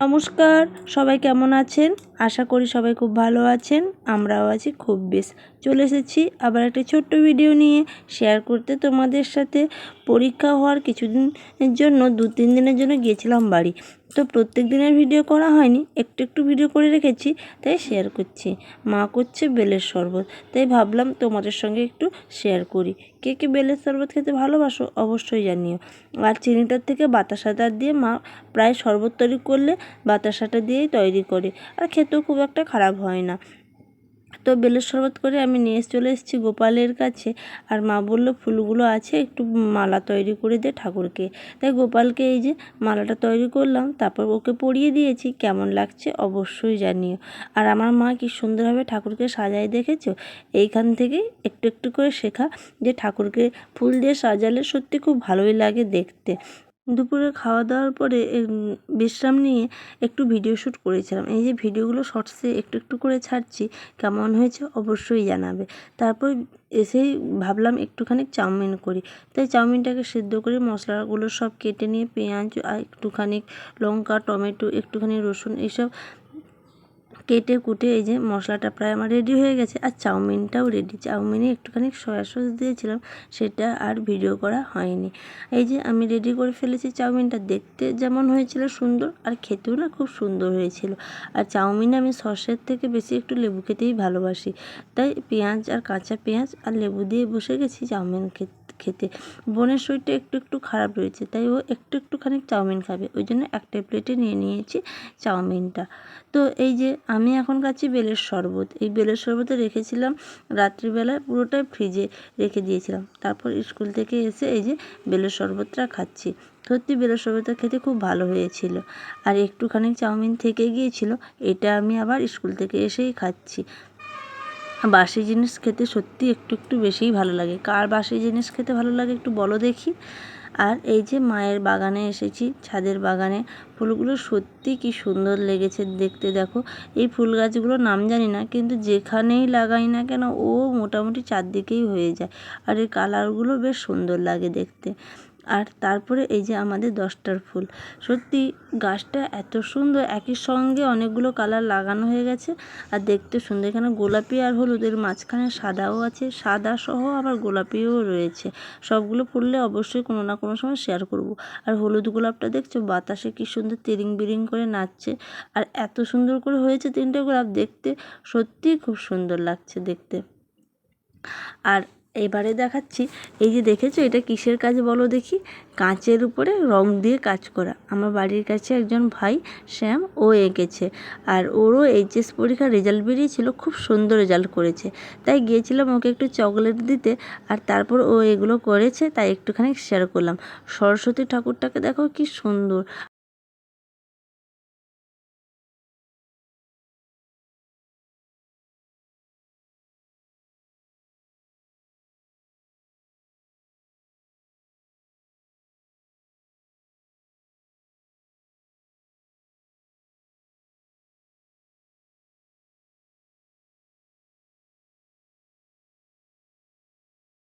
নমস্কার সবাই কেমন আছেন? আশা করি সবাই খুব ভালো আছেন, আমরাও আছি খুব বেশ। চলে এসেছি আবার একটা ছোট্ট ভিডিও নিয়ে। শেয়ার করতে তোমাদের সাথে পরীক্ষা হওয়ার কিছুদিনের জন্য, দু তিন দিনের জন্য গিয়েছিলাম বাড়ি। তো প্রত্যেক দিনের ভিডিও করা হয়নি, একটু একটু ভিডিও করে রেখেছি, তাই শেয়ার করছি। মা করছে বেলের শরবত, তাই ভাবলাম তোমাদের সঙ্গে একটু শেয়ার করি। কে কে বেলের শরবত খেতে ভালোবাসো অবশ্যই জানিও। আর চিনিটার থেকে বাতাসাটা দিয়ে মা প্রায় শরবত তৈরি করলে বাতাসাটা দিয়েই তৈরি করে। আর খেতেও খুব একটা খারাপ হয় না। তো বেলের শরবত করে আমি নিয়ে চলে এসেছি গোপালের কাছে। আর মা বলল, ফুলগুলো আছে, একটু মালা তৈরি করে দে ঠাকুরকে। তাই গোপালকে এই যে মালাটা তৈরি করলাম, তারপর ওকে পরিয়ে দিয়েছি। কেমন লাগছে অবশ্যই জানিও। আর আমার মা কি সুন্দরভাবে ঠাকুরকে সাজায় দেখেছ? এইখান থেকেই একটু একটু করে শেখা যে ঠাকুরকে ফুল দিয়ে সাজালে সত্যি খুব ভালোই লাগে দেখতে। দুপুরে খাওয়া দাওয়ার পরে বিশ্রাম নিয়ে একটু ভিডিও শ্যুট করেছিলাম। এই যে ভিডিওগুলো শর্টসে একটু একটু করে ছাড়ছি, কেমন হয়েছে অবশ্যই জানাবে। তারপর এসেই ভাবলাম একটুখানি চাউমিন করি। তাই চাউমিনটাকে সিদ্ধ করে মশলাগুলো সব কেটে নিয়ে পেঁয়াজ আর একটুখানি লঙ্কা, টমেটো, একটুখানি রসুন, এইসব কেটে কুটে এই যে মশলাটা প্রায় আমার রেডি হয়ে গেছে। আর চাউমিনটাও রেডি চাউমিনে একটুখানি সয়া সস দিয়েছিলাম, সেটা আর ভিডিও করা হয়নি। এই যে আমি রেডি করে ফেলেছি চাউমিনটা, দেখতে যেমন হয়েছিল সুন্দর আর খেতেও না খুব সুন্দর হয়েছিল। আর চাউমিনে আমি সসের থেকে বেশি একটু লেবু খেতেই ভালোবাসি। তাই পেঁয়াজ আর কাঁচা পেঁয়াজ আর লেবু দিয়ে বসে গেছি চাউমিন খেতে। খেতে। বোনের শরীরটা একটু একটু খারাপ রয়েছে, তাই ও একটু একটুখানি চাউমিন খাবে। ওই জন্য একটা প্লেটে নিয়ে নিয়েছি চাউমিনটা। তো এই যে আমি এখন খাচ্ছি বেলের শরবত। এই বেলের শরবতে রেখেছিলাম রাত্রিবেলায় পুরোটাই ফ্রিজে রেখে দিয়েছিলাম। তারপর স্কুল থেকে এসে এই যে বেলের শরবতটা খাচ্ছি। সত্যি বেলের শরবতটা খেতে খুব ভালো হয়েছিল। আর একটুখানি চাউমিন থেকে গিয়েছিল, এটা আমি আবার স্কুল থেকে এসেই খাচ্ছি। বাসি জিনিস খেতে সত্যি একটু একটু বেশিই ভালো লাগে। কার বাসি জিনিস খেতে ভালো লাগে একটু বলো দেখি। আর এই যে মায়ের বাগানে এসেছি, ছাদের বাগানে, ফুলগুলো সত্যি কি সুন্দর লেগেছে দেখতে দেখো। এই ফুল গাছগুলোর নাম জানি না, কিন্তু যেখানেই লাগাই না কেন ও মোটামুটি চারদিকেই হয়ে যায়। আর এই কালারগুলো বেশ সুন্দর লাগে দেখতে। আর তারপরে এই যে আমাদের দশটার ফুল। সত্যি গাছটা এত সুন্দর, একই সঙ্গে অনেকগুলো কালার লাগানো হয়ে গেছে। আর দেখতে সুন্দর, এখানে গোলাপি আর হলুদের মাঝখানে সাদাও আছে, সাদা সহ আবার গোলাপিও রয়েছে। সবগুলো ফুললে অবশ্যই কোনো না কোনো সময় শেয়ার করব। আর হলুদ গোলাপটা দেখছ, বাতাসে কি সুন্দর তিরিং বিরিং করে নাচছে। আর এত সুন্দর করে হয়েছে তিনটে গোলাপ, দেখতে সত্যিই খুব সুন্দর লাগছে দেখতে। আর এবারে দেখাচ্ছি। এই যে দেখেছ, এটা কিসের কাজ বলো দেখি? কাঁচের উপরে রং দিয়ে কাজ করা। আমার বাড়ির কাছে একজন ভাই, শ্যাম, ও এঁকেছে। আর ওরও এইচএস পরীক্ষার রেজাল্ট বেরিয়েছিল, খুব সুন্দর রেজাল্ট করেছে। তাই গিয়েছিলাম ওকে একটু চকলেট দিতে, আর তারপর ও এগুলো করেছে, তাই একটুখানি শেয়ার করলাম। সরস্বতী ঠাকুরটাকে দেখো কি সুন্দর।